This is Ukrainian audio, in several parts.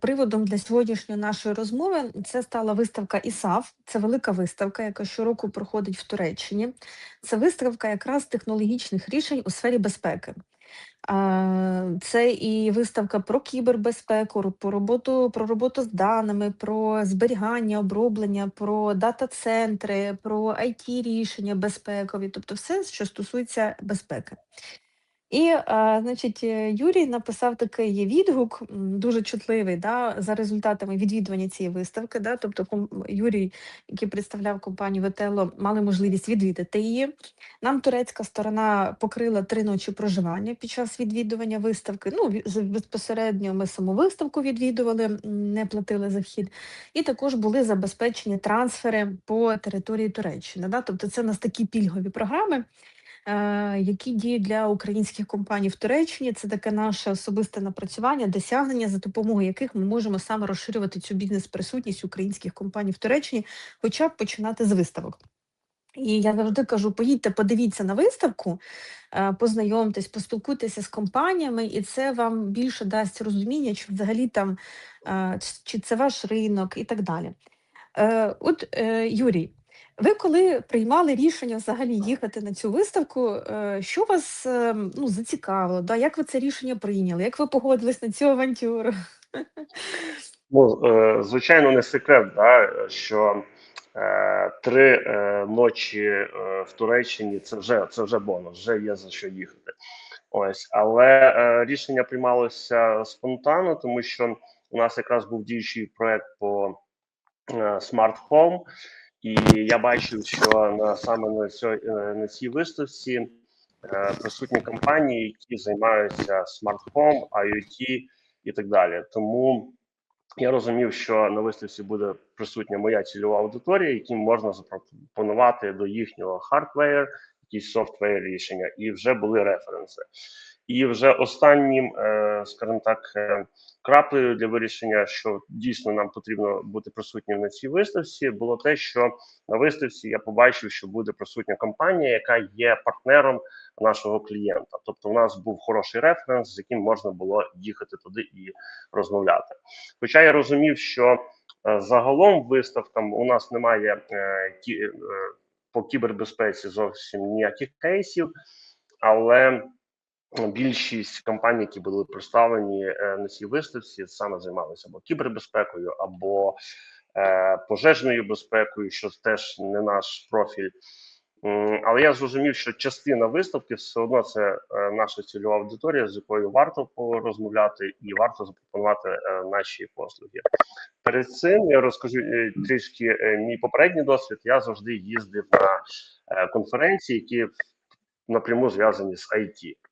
Приводом для сьогоднішньої нашої розмови це стала виставка ІСАФ. Це велика виставка, яка щороку проходить в Туреччині. Це виставка якраз технологічних рішень у сфері безпеки. Це і виставка про кібербезпеку, про роботу, про роботу з даними, про зберігання, оброблення, про дата-центри, про it рішення безпекові, тобто все, що стосується безпеки. І, значить, е, Юрій написав такий відгук, дуже чутливий, да, за результатами відвідування цієї виставки. Да, тобто Юрій, який представляв компанію Ветело, мали можливість відвідати її. Нам турецька сторона покрила три ночі проживання під час відвідування виставки. Ну, безпосередньо ми саму виставку відвідували, не платили за вхід. І також були забезпечені трансфери по території Туреччини. Да? Тобто це у нас такі пільгові програми е, які діють для українських компаній в Туреччині. Це таке наше особисте напрацювання, досягнення, за допомогою яких ми можемо саме розширювати цю бізнес-присутність українських компаній в Туреччині, хоча б починати з виставок. І я завжди кажу: поїдьте, подивіться на виставку, е, познайомтесь, поспілкуйтеся з компаніями, і це вам більше дасть розуміння, чи взагалі там е, чи це ваш ринок і так далі. Е, От, е, Юрій, ви коли приймали рішення взагалі їхати на цю виставку, е, що вас е, ну, зацікавило? Да? Як ви це рішення прийняли? Як ви погодились на цю авантюру? Ну, е, звичайно, не секрет, да, що е, три ночі в Туреччині це вже це вже бонус, вже є за що їхати. Ось, але рішення приймалося спонтанно, тому що у нас якраз був діючий проект по Smart Home, і я бачив, що на саме на цій, е, на цій виставці е, присутні компанії, які займаються Home, IoT і так далі. Тому я розумів, що на виставці буде присутня моя цільова аудиторія, яким можна запропонувати до їхнього хардвеєр, якісь софтвер рішення, і вже були референси. І вже останнім, е, скажімо так, краплею для вирішення, що дійсно нам потрібно бути присутнім на цій виставці, було те, що на виставці я побачив, що буде присутня компанія, яка є партнером нашого клієнта. Тобто, у нас був хороший референс, з яким можна було їхати туди і розмовляти. Хоча я розумів, що е, загалом виставкам у нас немає по кібербезпеці зовсім ніяких кейсів, але більшість компаній, які були представлені е, на цій виставці, саме займалися або кібербезпекою, або е, пожежною безпекою, що теж не наш профіль. Але я зрозумів, що частина виставки все одно це е, наша цільова аудиторія, з якою варто порозмовляти і варто запропонувати наші послуги. Перед цим я розкажу трішки мій попередній досвід. Я завжди їздив на конференції, які напряму зв'язані з IT.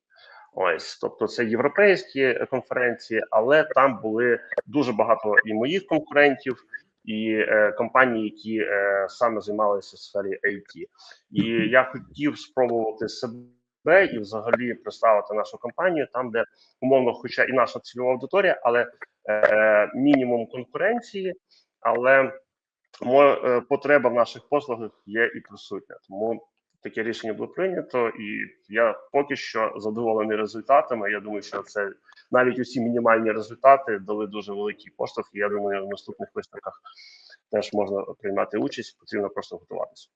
Ось, тобто, це європейські конференції, але там були дуже багато і моїх конкурентів, і е, компанії, які е, саме займалися в сфері IT. І я хотів спробувати себе і, взагалі, представити нашу компанію там, де умовно, хоча і наша цільова аудиторія, але е, мінімум конкуренції, але мо, е, потреба в наших послугах є і присутня. Тому таке рішення було прийнято, і я поки що задоволений результатами. Я думаю, що це навіть усі мінімальні результати дали дуже великий поштовх. Я думаю, в наступних виставках теж можна приймати участь. Потрібно просто готуватися.